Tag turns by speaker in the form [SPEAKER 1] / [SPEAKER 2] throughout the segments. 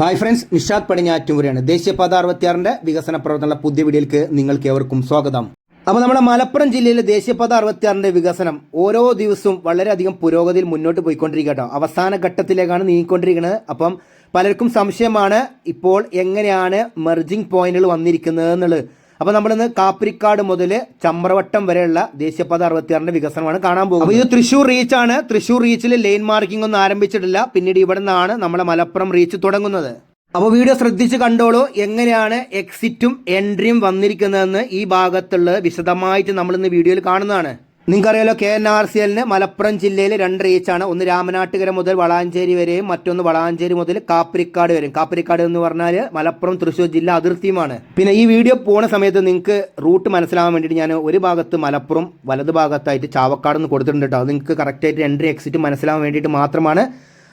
[SPEAKER 1] Hi friends Nishad പടിഞ്ഞാറ്റുമുരയാണ് ദേശീയപാത അറുപത്തിയാറിന്റെ വികസന പ്രവർത്തനമുള്ള പുതിയ വീഡിയോയിലേക്ക് നിങ്ങൾക്ക് ഏവർക്കും സ്വാഗതം. അപ്പോൾ നമ്മുടെ മലപ്പുറം ജില്ലയിലെ ദേശീയപാത അറുപത്തിയാറിന്റെ വികസനം ഓരോ ദിവസവും വളരെയധികം പുരോഗതിയിൽ മുന്നോട്ട് പോയിക്കൊണ്ടിരിക്കുക കേട്ടോ. അവസാന ഘട്ടത്തിലേക്കാണ് നീങ്ങിക്കൊണ്ടിരിക്കുന്നത്. അപ്പം പലർക്കും സംശയമാണ് ഇപ്പോൾ എങ്ങനെയാണ് മെർജിംഗ് പോയിന്റുകൾ വന്നിരിക്കുന്നത് എന്നുള്ളത്. അപ്പോൾ നമ്മളിന്ന് കാപ്പിരിക്കാട് മുതൽ ചമ്രവട്ടം വരെയുള്ള ദേശീയപാത അറുപത്തിയാറിന്റെ വികസനമാണ് കാണാൻ പോകുന്നത്. ഇത് തൃശ്ശൂർ ആണ്. തൃശ്ശൂർ റീച്ചിൽ ലൈൻ മാർക്കിംഗ് ഒന്നും ആരംഭിച്ചിട്ടില്ല. പിന്നീട് ഇവിടെ നിന്നാണ് നമ്മളെ മലപ്പുറം റീച്ച് തുടങ്ങുന്നത്. അപ്പോൾ വീഡിയോ ശ്രദ്ധിച്ച് കണ്ടോളൂ. എങ്ങനെയാണ് എക്സിറ്റും എൻട്രിയും വന്നിരിക്കുന്നതെന്ന് ഈ ഭാഗത്തുള്ള വിശദമായിട്ട് നമ്മളിന്ന് വീഡിയോയിൽ കാണുന്നതാണ്. നിങ്ങൾക്കറിയാലോ കെ എൻ ആർ സി എല്ലിന് മലപ്പുറം ജില്ലയിൽ രണ്ട് റീച്ചാണ്. ഒന്ന് രാമനാട്ടുകര മുതൽ വളാഞ്ചേരി വരെയും മറ്റൊന്ന് വളാഞ്ചേരി മുതൽ കാപ്പരിക്കാട് വരെയും. കാപ്പരിക്കാട് എന്ന് പറഞ്ഞാൽ മലപ്പുറം തൃശ്ശൂർ ജില്ല അതിർത്തിയുമാണ്. പിന്നെ ഈ വീഡിയോ പോണ സമയത്ത് നിങ്ങൾക്ക് റൂട്ട് മനസ്സിലാവാൻ വേണ്ടിയിട്ട് ഞാൻ ഒരു ഭാഗത്ത് മലപ്പുറം വലത് ഭാഗത്തായിട്ട് ചാവക്കാട് എന്ന് കൊടുത്തിട്ടുണ്ട് അത് നിങ്ങൾക്ക് കറക്റ്റായിട്ട് എൻട്രി എക്സിറ്റ് മനസ്സിലാവാൻ വേണ്ടിയിട്ട് മാത്രമാണ്.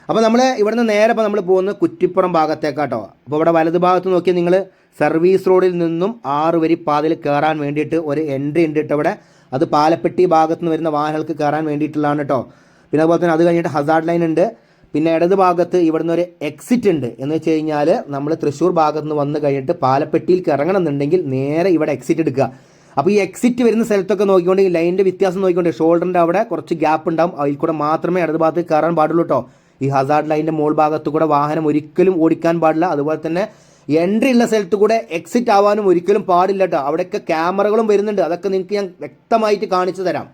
[SPEAKER 1] അപ്പോൾ നമ്മൾ ഇവിടുന്ന് നേരെ ഇപ്പോൾ നമ്മൾ പോകുന്നത് കുറ്റിപ്പുറം ഭാഗത്തേക്കാട്ടോ അപ്പോൾ ഇവിടെ വലത് ഭാഗത്ത് നോക്കിയാൽ നിങ്ങൾ സർവീസ് റോഡിൽ നിന്നും ആറ് വരി പാതയിൽ കയറാൻ വേണ്ടിയിട്ട് ഒരു എൻട്രി ഉണ്ട് കേട്ടോ ഇവിടെ. അത് പാലപ്പെട്ടി ഭാഗത്ത് നിന്ന് വരുന്ന വാഹനങ്ങൾക്ക് കയറാൻ വേണ്ടിയിട്ടുള്ളതാണ് കേട്ടോ പിന്നെ അതുപോലെ തന്നെ അത് കഴിഞ്ഞിട്ട് ഹസാർഡ് ലൈൻ ഉണ്ട്. പിന്നെ ഇടത് ഭാഗത്ത് ഇവിടുന്ന് ഒരു എക്സിറ്റ് ഉണ്ട്. എന്ന് വെച്ച് കഴിഞ്ഞാൽ നമ്മൾ തൃശ്ശൂർ ഭാഗത്ത് നിന്ന് വന്ന് കഴിഞ്ഞിട്ട് പാലപ്പെട്ടിയിലേക്ക് ഇറങ്ങണം എന്നുണ്ടെങ്കിൽ നേരെ ഇവിടെ എക്സിറ്റ് എടുക്കുക. അപ്പോൾ ഈ എക്സിറ്റ് വരുന്ന സ്ഥലത്തൊക്കെ നോക്കിക്കൊണ്ട് ലൈനിന്റെ വ്യത്യാസം നോക്കിക്കൊണ്ട് ഷോൾഡറിന്റെ അവിടെ കുറച്ച് ഗ്യാപ്പ് ഉണ്ടാവും. അതിൽ കൂടെ മാത്രമേ ഇടത് ഭാഗത്ത് കയറാൻ പാടുള്ളൂ കേട്ടോ ഈ ഹസാർഡ് ലൈനിന്റെ മോൾ ഭാഗത്ത് കൂടെ വാഹനം ഒരിക്കലും ഓടിക്കാൻ പാടില്ല. അതുപോലെ തന്നെ എൻട്രി ഉള്ള സ്ഥലത്ത് കൂടെ എക്സിറ്റ് ആവാനും ഒരിക്കലും പാടില്ല കേട്ടോ അവിടെയൊക്കെ ക്യാമറകളും വരുന്നുണ്ട്. അതൊക്കെ നിങ്ങൾക്ക് ഞാൻ വ്യക്തമായിട്ട് കാണിച്ചു തരാം.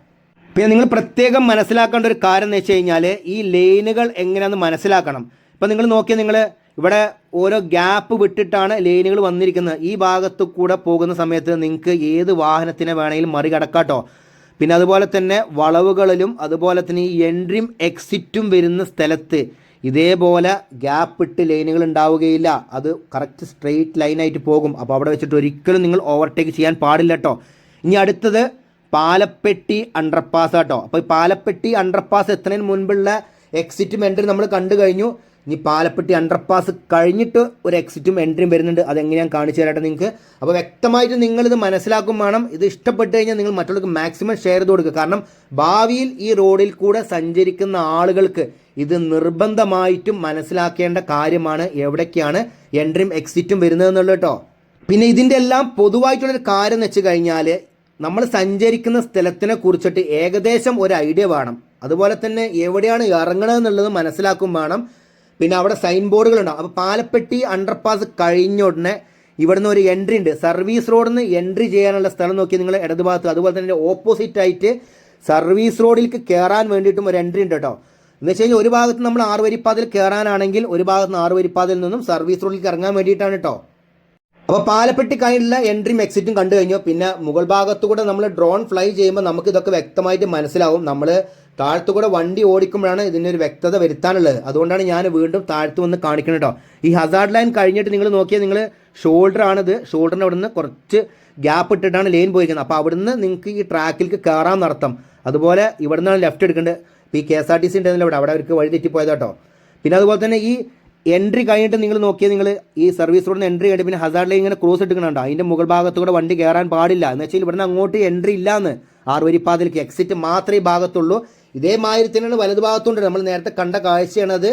[SPEAKER 1] പിന്നെ നിങ്ങൾ പ്രത്യേകം മനസ്സിലാക്കേണ്ട ഒരു കാര്യം എന്ന് വെച്ച് കഴിഞ്ഞാൽ ഈ ലൈനുകൾ എങ്ങനെയാണെന്ന് മനസ്സിലാക്കണം. ഇപ്പം നിങ്ങൾ നോക്കിയാൽ നിങ്ങൾ ഇവിടെ ഓരോ ഗ്യാപ്പ് വിട്ടിട്ടാണ് ലൈനുകൾ വന്നിരിക്കുന്നത്. ഈ ഭാഗത്ത് കൂടെ പോകുന്ന സമയത്ത് നിങ്ങൾക്ക് ഏത് വാഹനത്തിനെ വേണമെങ്കിലും മറികടക്കാട്ടോ പിന്നെ അതുപോലെ തന്നെ വളവുകളിലും അതുപോലെ തന്നെ ഈ എൻട്രിയും എക്സിറ്റും വരുന്ന സ്ഥലത്ത് ഇതേപോലെ ഗ്യാപ്പ് ഇട്ട് ലൈനുകൾ ഉണ്ടാവുകയില്ല. അത് കറക്റ്റ് സ്ട്രെയിറ്റ് ലൈനായിട്ട് പോകും. അപ്പോൾ അവിടെ വെച്ചിട്ട് ഒരിക്കലും നിങ്ങൾ ഓവർടേക്ക് ചെയ്യാൻ പാടില്ല കേട്ടോ ഇനി അടുത്തത് പാലപ്പെട്ടി അണ്ടർപാസ് കേട്ടോ അപ്പോൾ ഈ പാലപ്പെട്ടി അണ്ടർപാസ് എത്തുന്നതിന് മുൻപുള്ള എക്സിറ്റ് എൻട്രി നമ്മൾ കണ്ടു കഴിഞ്ഞു. ഇനി പാലപ്പെട്ടി അണ്ടർപാസ് കഴിഞ്ഞിട്ട് ഒരു എക്സിറ്റും എൻട്രിയും വരുന്നുണ്ട്. അതെങ്ങനെയാണ് കാണിച്ചു തരാട്ടെ നിങ്ങൾക്ക്. അപ്പോൾ വ്യക്തമായിട്ട് നിങ്ങളിത് മനസ്സിലാക്കും വേണം. ഇത് ഇഷ്ടപ്പെട്ട് കഴിഞ്ഞാൽ നിങ്ങൾ മറ്റുള്ളവർക്ക് മാക്സിമം ഷെയർ ചെയ്ത് കൊടുക്കുക. കാരണം ഭാവിയിൽ ഈ റോഡിൽ കൂടെ സഞ്ചരിക്കുന്ന ആളുകൾക്ക് ഇത് നിർബന്ധമായിട്ടും മനസ്സിലാക്കേണ്ട കാര്യമാണ് എവിടേക്കാണ് എൻട്രിയും എക്സിറ്റും വരുന്നത് എന്നുള്ളത് കേട്ടോ. പിന്നെ ഇതിന്റെ എല്ലാം പൊതുവായിട്ടുള്ളൊരു കാര്യം എന്ന് വെച്ച് കഴിഞ്ഞാൽ നമ്മൾ സഞ്ചരിക്കുന്ന സ്ഥലത്തിനെ കുറിച്ചിട്ട് ഏകദേശം ഒരു ഐഡിയ വേണം. അതുപോലെ തന്നെ എവിടെയാണ് ഇറങ്ങണമെന്നുള്ളത് മനസ്സിലാക്കും വേണം. പിന്നെ അവിടെ സൈൻ ബോർഡുകൾ ബോർഡുകളുണ്ടാവും അപ്പോൾ പാലപ്പെട്ടി അണ്ടർപാസ് കഴിഞ്ഞ ഉടനെ ഇവിടുന്ന് ഒരു എൻട്രി ഉണ്ട്. സർവീസ് റോഡിൽ നിന്ന് എൻട്രി ചെയ്യാനുള്ള സ്ഥലം നോക്കി നിങ്ങൾ ഇടതുഭാഗത്ത്. അതുപോലെ തന്നെ ഓപ്പോസിറ്റ് ആയിട്ട് സർവീസ് റോഡിലേക്ക് കയറാൻ വേണ്ടിയിട്ടും ഒരു എൻട്രി ഉണ്ട് കേട്ടോ. എന്ന് വെച്ച് കഴിഞ്ഞാൽ ഒരു ഭാഗത്ത് നമ്മൾ ആറ് വരിപ്പാതിൽ കയറാനാണെങ്കിൽ ഒരു ഭാഗത്ത് നിന്ന് ആറ് വരിപ്പാതിൽ നിന്നും സർവീസ് റോഡിലേക്ക് ഇറങ്ങാൻ വേണ്ടിയിട്ടാണ് കേട്ടോ. അപ്പോൾ പാലപ്പെട്ടി കഴിഞ്ഞുള്ള എൻട്രിയും എക്സിറ്റും കണ്ടു കഴിഞ്ഞു. പിന്നെ മുകൾ ഭാഗത്തു കൂടെ നമ്മൾ ഡ്രോൺ ഫ്ലൈ ചെയ്യുമ്പോൾ നമുക്ക് ഇതൊക്കെ വ്യക്തമായിട്ട് മനസ്സിലാവും. നമ്മൾ താഴത്തു കൂടെ വണ്ടി ഓടിക്കുമ്പോഴാണ് ഇതിന്റെ ഒരു വ്യക്തത വരുത്താനുള്ളത്. അതുകൊണ്ടാണ് ഞാൻ വീണ്ടും താഴത്ത് വന്ന് കാണിക്കുന്നത് കേട്ടോ. ഈ ഹസാർഡ് ലൈൻ കഴിഞ്ഞിട്ട് നിങ്ങൾ നോക്കിയാൽ നിങ്ങൾ ഷോൾഡർ ആണിത്. ഷോൾഡറിന്റെ അവിടെ നിന്ന് കുറച്ച് ഗ്യാപ്പ് ഇട്ടിട്ടാണ് ലൈൻ പോയിരിക്കുന്നത്. അപ്പോൾ അവിടുന്ന് നിങ്ങൾക്ക് ഈ ട്രാക്കിലേക്ക് കയറാൻ നടത്തം അതുപോലെ ഇവിടെ നിന്നാണ് ലെഫ്റ്റ് എടുക്കേണ്ടത്. ഇപ്പോൾ ഈ K S R T C ഉണ്ടെന്നില്ല ഇവിടെ അവിടെ അവർക്ക് വഴി തെറ്റിപ്പോയത് കേട്ടോ. പിന്നെ അതുപോലെ തന്നെ ഈ എൻട്രി കഴിഞ്ഞിട്ട് നിങ്ങൾ നോക്കിയാൽ നിങ്ങൾ ഈ സർവീസ് റോഡിൽ നിന്ന് എൻട്രി കഴിഞ്ഞിട്ട് പിന്നെ ഹസാർഡ് ലൈൻ ഇങ്ങനെ ക്രോസ് എടുക്കണുണ്ടോ അതിന്റെ മുകൾ ഭാഗത്തൂടെ വണ്ടി കയറാൻ പാടില്ല. എന്ന് വെച്ചാൽ ഇവിടുന്ന് അങ്ങോട്ട് എൻട്രി ഇല്ലാന്ന്. ആറുവരിപ്പാതിലേക്ക് എക്സിറ്റ് മാത്രമേ ഭാഗത്തുള്ളൂ. ഇതേമാതിരി തന്നെയാണ് വലതുഭാഗത്തുണ്ട് നമ്മൾ നേരത്തെ കണ്ട കാഴ്ചയാണത്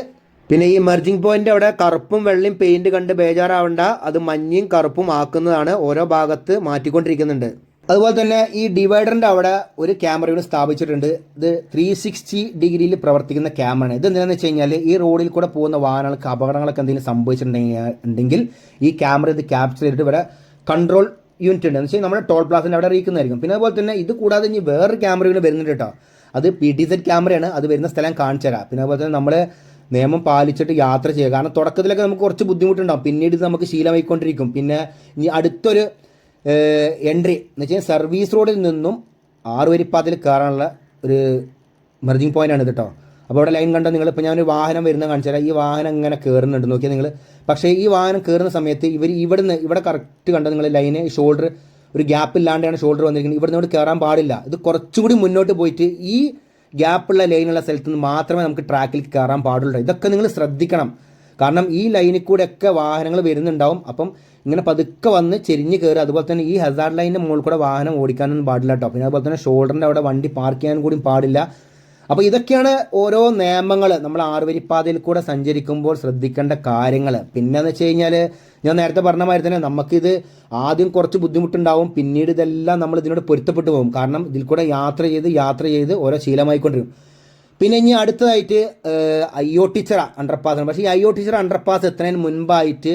[SPEAKER 1] പിന്നെ ഈ മെർജിംഗ് പോയിന്റ് അവിടെ കറുപ്പും വെള്ളയും പെയിന്റ് കണ്ട് ബേജാറാവണ്ട. അത് മഞ്ഞയും കറുപ്പും ആക്കുന്നതാണ് ഓരോ ഭാഗത്ത് മാറ്റിക്കൊണ്ടിരിക്കുന്നുണ്ട്. അതുപോലെ തന്നെ ഈ ഡിവൈഡറിന്റെ അവിടെ ഒരു ക്യാമറ സ്ഥാപിച്ചിട്ടുണ്ട്. ഇത് ത്രീ സിക്സ്റ്റി ഡിഗ്രിയിൽ പ്രവർത്തിക്കുന്ന ക്യാമറയാണ് ഇത് എന്താണെന്ന് വെച്ച് കഴിഞ്ഞാൽ ഈ റോഡിൽ കൂടെ പോകുന്ന വാഹനങ്ങൾക്ക് അപകടങ്ങളൊക്കെ എന്തെങ്കിലും സംഭവിച്ചിട്ടുണ്ടെങ്കിൽ ഉണ്ടെങ്കിൽ ഈ ക്യാമറ ഇത് ക്യാപ്ചർ ചെയ്തിട്ട് ഇവിടെ കൺട്രോൾ യൂണിറ്റ് ഉണ്ട്. എന്ന് വെച്ചാൽ നമ്മുടെ ടോൾ പ്ലാസിന്റെ അവിടെ അറിയിക്കുന്നതായിരിക്കും പിന്നെ അതുപോലെ തന്നെ ഇത് കൂടാതെ ഇനി വേറൊരു ക്യാമറ വരുന്നുണ്ട് കേട്ടോ. അത് പി ടി സെറ്റ് ക്യാമറയാണ് അത് വരുന്ന സ്ഥലം കാണിച്ചു തരാം. പിന്നെ അതുപോലെ തന്നെ നമ്മൾ നിയമം പാലിച്ചിട്ട് യാത്ര ചെയ്യുക. കാരണം തുടക്കത്തിലൊക്കെ നമുക്ക് കുറച്ച് ബുദ്ധിമുട്ടുണ്ടാകും പിന്നീട് ഇത് നമുക്ക് ശീലമായിക്കൊണ്ടിരിക്കും. പിന്നെ ഇനി അടുത്തൊരു എൻട്രി എന്ന് വെച്ചാൽ സർവീസ് റോഡിൽ നിന്നും ആറ് വരിപ്പാതിൽ കയറാനുള്ള ഒരു മെർജിങ് പോയിന്റാണ് ഇത് കേട്ടോ അപ്പോൾ അവിടെ ലൈൻ കണ്ടോ? നിങ്ങൾ ഇപ്പോൾ ഞാനൊരു വാഹനം വരുന്ന തരാം. ഈ വാഹനം ഇങ്ങനെ കയറുന്നുണ്ട് നോക്കിയാൽ നിങ്ങൾ പക്ഷേ ഈ വാഹനം കയറുന്ന സമയത്ത് ഇവർ ഇവിടുന്ന് ഇവിടെ കറക്റ്റ് കണ്ടോ? നിങ്ങൾ ലൈന് ഷോൾഡർ ഒരു ഗ്യാപ്പ് ഇല്ലാണ്ടാണ് ഷോൾഡർ വന്നിരിക്കുന്നത്. ഇവിടെ നിന്ന് കയറാൻ പാടില്ല. ഇത് കുറച്ചുകൂടി മുന്നോട്ട് പോയിട്ട് ഈ ഗ്യാപ്പുള്ള ലൈനുള്ള സ്ഥലത്ത് നിന്ന് മാത്രമേ നമുക്ക് ട്രാക്കിൽ കയറാൻ പാടുള്ളൂ. ഇതൊക്കെ നിങ്ങൾ ശ്രദ്ധിക്കണം. കാരണം ഈ ലൈനിൽ കൂടെ ഒക്കെ വാഹനങ്ങൾ വരുന്നുണ്ടാവും. അപ്പം ഇങ്ങനെ പതുക്കെ വന്ന് ചെരിഞ്ഞ് കയറുക അതുപോലെ തന്നെ ഈ ഹസാർഡ് ലൈനിന്റെ മുകളിൽ കൂടെ വാഹനം ഓടിക്കാനൊന്നും പാടില്ല കേട്ടോ. പിന്നെ അതുപോലെ തന്നെ ഷോൾഡറിന്റെ അവിടെ വണ്ടി പാർക്ക് ചെയ്യാനും കൂടി പാടില്ല. അപ്പോൾ ഇതൊക്കെയാണ് ഓരോ നിയമങ്ങൾ നമ്മൾ ആറുവരിപ്പാതയിൽ കൂടെ സഞ്ചരിക്കുമ്പോൾ ശ്രദ്ധിക്കേണ്ട കാര്യങ്ങൾ പിന്നെന്ന് വെച്ച് കഴിഞ്ഞാൽ ഞാൻ നേരത്തെ പറഞ്ഞ മാതിരി തന്നെ നമുക്കിത് ആദ്യം കുറച്ച് ബുദ്ധിമുട്ടുണ്ടാവും. പിന്നീട് ഇതെല്ലാം നമ്മൾ ഇതിനോട് പൊരുത്തപ്പെട്ടു പോകും. കാരണം ഇതിൽ കൂടെ യാത്ര ചെയ്ത് യാത്ര ചെയ്ത് ഓരോ ശീലമായിക്കൊണ്ടിരിക്കും പിന്നെ ഇനി അടുത്തതായിട്ട് ഐ ഒ ടീച്ചർ അണ്ടർപാസ് ആണ്. പക്ഷേ ഈ ഐ ഒ ടീച്ചർ അണ്ടർപാസ് എത്തുന്നതിന് മുൻപായിട്ട്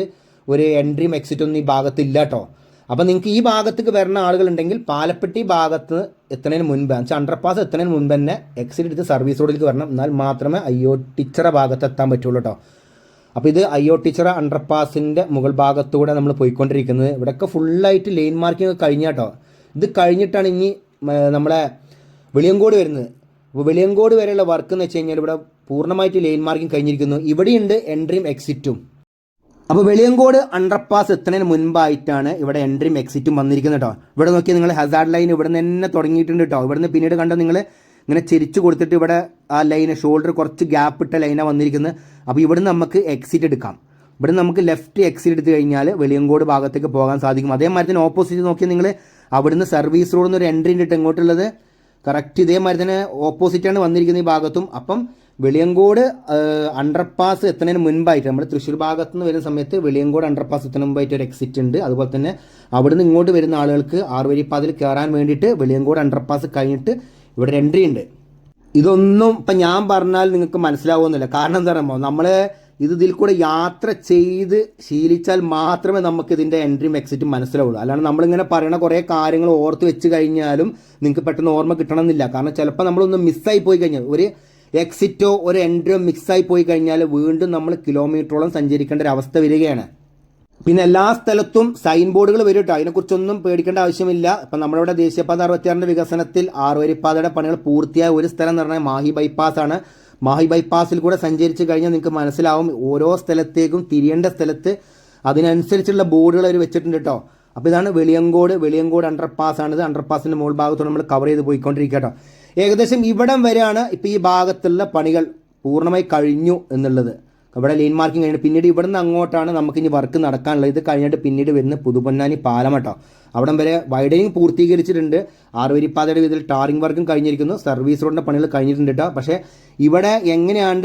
[SPEAKER 1] ഒരു എൻട്രിയും എക്സിറ്റും ഒന്നും ഈ ഭാഗത്തില്ല കേട്ടോ അപ്പോൾ നിങ്ങൾക്ക് ഈ ഭാഗത്തേക്ക് വരുന്ന ആളുകളുണ്ടെങ്കിൽ പാലപ്പെട്ടി ഭാഗത്ത് എത്തുന്നതിന് മുൻപ് വെച്ചാൽ അണ്ടർപാസ് എത്തുന്നതിന് മുൻപ് തന്നെ എക്സിറ്റ് എടുത്ത് സർവീസ് റോഡിലേക്ക് വരണം. എന്നാൽ മാത്രമേ അയ്യോ ടീച്ചറ ഭാഗത്ത് എത്താൻ പറ്റുള്ളൂ കേട്ടോ അപ്പോൾ ഇത് അയ്യോ ടീച്ചറ അണ്ടർപാസിന്റെ മുകൾ ഭാഗത്തൂടെ നമ്മൾ പോയിക്കൊണ്ടിരിക്കുന്നത്. ഇവിടെയൊക്കെ ഫുള്ളായിട്ട് ലൈൻ മാർക്കിംഗ് കഴിഞ്ഞ കേട്ടോ ഇത് കഴിഞ്ഞിട്ടാണ് ഇനി നമ്മളെ വെളിയങ്കോട് വരുന്നത്. അപ്പോൾ വെളിയങ്കോട് വരെയുള്ള വർക്ക് എന്ന് വെച്ച് കഴിഞ്ഞാൽ ഇവിടെ പൂർണമായിട്ട് ലൈൻ മാർക്കിംഗ് കഴിഞ്ഞിരിക്കുന്നു. ഇവിടെയുണ്ട് എൻട്രിയും എക്സിറ്റും അപ്പോൾ വെളിയങ്കോട് അണ്ടർപാസ് എത്തുന്നതിന് മുൻപായിട്ടാണ് ഇവിടെ എൻട്രിയും എക്സിറ്റും വന്നിരിക്കുന്നത് കേട്ടോ ഇവിടെ നോക്കിയാൽ നിങ്ങൾ ഹസാർഡ് ലൈൻ ഇവിടെ നിന്ന് തന്നെ തുടങ്ങിയിട്ടുണ്ട് കേട്ടോ ഇവിടെ നിന്ന് പിന്നീട് കണ്ടോ നിങ്ങൾ ഇങ്ങനെ ചിരിച്ചു കൊടുത്തിട്ട് ഇവിടെ ആ ലൈന് ഷോൾഡർ കുറച്ച് ഗ്യാപ്പ് ഇട്ട ലൈനാണ് വന്നിരിക്കുന്നത് അപ്പോൾ ഇവിടെ നമുക്ക് എക്സിറ്റ് എടുക്കാം. ഇവിടെ നമുക്ക് ലെഫ്റ്റ് എക്സിറ്റ് എടുത്തു കഴിഞ്ഞാൽ വെളിയങ്കോട് ഭാഗത്തേക്ക് പോകാൻ സാധിക്കും. അതേമാതിരി തന്നെ ഓപ്പോസിറ്റ് നോക്കിയാൽ നിങ്ങൾ അവിടുന്ന് സർവീസ് റോഡിൽ നിന്ന് ഒരു എൻട്രി ഉണ്ട് എങ്ങോട്ടുള്ളത്? കറക്റ്റ് ഇതേമാതിരി തന്നെ ഓപ്പോസിറ്റാണ് വന്നിരിക്കുന്ന ഈ ഭാഗത്തും. അപ്പം വെളിയങ്കോട് അണ്ടർപാസ് എത്തുന്നതിന് മുൻപായിട്ട് നമ്മുടെ തൃശ്ശൂർ ഭാഗത്ത് നിന്ന് വരുന്ന സമയത്ത് വെളിയങ്കോട് അണ്ടർപാസ് എത്തുന്ന മുമ്പായിട്ട് ഒരു എക്സിറ്റ് ഉണ്ട്. അതുപോലെ തന്നെ അവിടുന്ന് ഇങ്ങോട്ട് വരുന്ന ആളുകൾക്ക് ആറുവരിപ്പാതിൽ കയറാൻ വേണ്ടിയിട്ട് വെളിയങ്കോട് അണ്ടർപാസ് കഴിഞ്ഞിട്ട് ഇവിടെ ഒരു എൻട്രി ഉണ്ട്. ഇതൊന്നും ഇപ്പം ഞാൻ പറഞ്ഞാൽ നിങ്ങൾക്ക് മനസ്സിലാവുമെന്നില്ല. കാരണം എന്താ പറയുമ്പോൾ നമ്മൾ ഇത് ഇതിൽ കൂടെ യാത്ര ചെയ്ത് ശീലിച്ചാൽ മാത്രമേ നമുക്ക് ഇതിന്റെ എൻട്രിയും എക്സിറ്റും മനസ്സിലാവുള്ളൂ. അല്ലാണ്ട് നമ്മളിങ്ങനെ പറയുന്ന കുറേ കാര്യങ്ങൾ ഓർത്ത് വെച്ച് കഴിഞ്ഞാലും നിങ്ങൾക്ക് പെട്ടെന്ന് ഓർമ്മ കിട്ടണമെന്നില്ല. കാരണം ചിലപ്പോൾ നമ്മളൊന്ന് മിസ്സായി പോയി കഴിഞ്ഞാൽ ഒരു എക്സിറ്റോ ഒരു എൻട്രിയോ മിക്സായി പോയി കഴിഞ്ഞാൽ വീണ്ടും നമ്മൾ കിലോമീറ്ററോളം സഞ്ചരിക്കേണ്ട ഒരു അവസ്ഥ വരികയാണ്. പിന്നെ എല്ലാ സ്ഥലത്തും സൈൻ ബോർഡുകൾ വരും കേട്ടോ അതിനെക്കുറിച്ചൊന്നും പേടിക്കേണ്ട ആവശ്യമില്ല. ഇപ്പം നമ്മളിവിടെ ദേശീയപാത അറുപത്തിയാറിന്റെ വികസനത്തിൽ ആറുവരിപ്പാതയുടെ പണികൾ പൂർത്തിയായ ഒരു സ്ഥലം എന്ന് പറഞ്ഞാൽ മാഹി ബൈപ്പാസ് ആണ്. മാഹി ബൈപ്പാസിൽ കൂടെ സഞ്ചരിച്ച് കഴിഞ്ഞാൽ നിങ്ങൾക്ക് മനസ്സിലാവും ഓരോ സ്ഥലത്തേക്കും തിരിയേണ്ട സ്ഥലത്ത് അതിനനുസരിച്ചുള്ള ബോർഡുകൾ അവർ വെച്ചിട്ടുണ്ട് കേട്ടോ അപ്പോൾ ഇതാണ് വെളിയങ്കോട്. വെളിയങ്കോട് അണ്ടർപാസ് ആണിത് അണ്ടർപാസിന്റെ മുകൾ ഭാഗത്തോട് നമ്മൾ കവർ ചെയ്ത് പോയിക്കൊണ്ടിരിക്കുക കേട്ടോ ഏകദേശം ഇവിടം വരെയാണ് ഇപ്പോൾ ഈ ഭാഗത്തുള്ള പണികൾ പൂർണമായി കഴിഞ്ഞു എന്നുള്ളത്. ഇവിടെ ലൈൻ മാർക്കിംഗ് കഴിഞ്ഞു. പിന്നീട് ഇവിടെ നിന്ന് അങ്ങോട്ടാണ് നമുക്ക് ഇനി വർക്ക് നടക്കാനുള്ളത്. ഇത് കഴിഞ്ഞിട്ട് പിന്നീട് വരുന്ന പുതുപൊന്നാനി പാലം കേട്ടോ. അവിടം വരെ വൈഡനിങ് പൂർത്തീകരിച്ചിട്ടുണ്ട്. ആറുവരിപ്പാതയുടെ വിധത്തിൽ ടാറിംഗ് വർക്കും കഴിഞ്ഞിരിക്കുന്നു. സർവീസ് റോഡിന്റെ പണികൾ കഴിഞ്ഞിട്ടുണ്ട് കേട്ടോ. പക്ഷേ ഇവിടെ എങ്ങനെയാണ്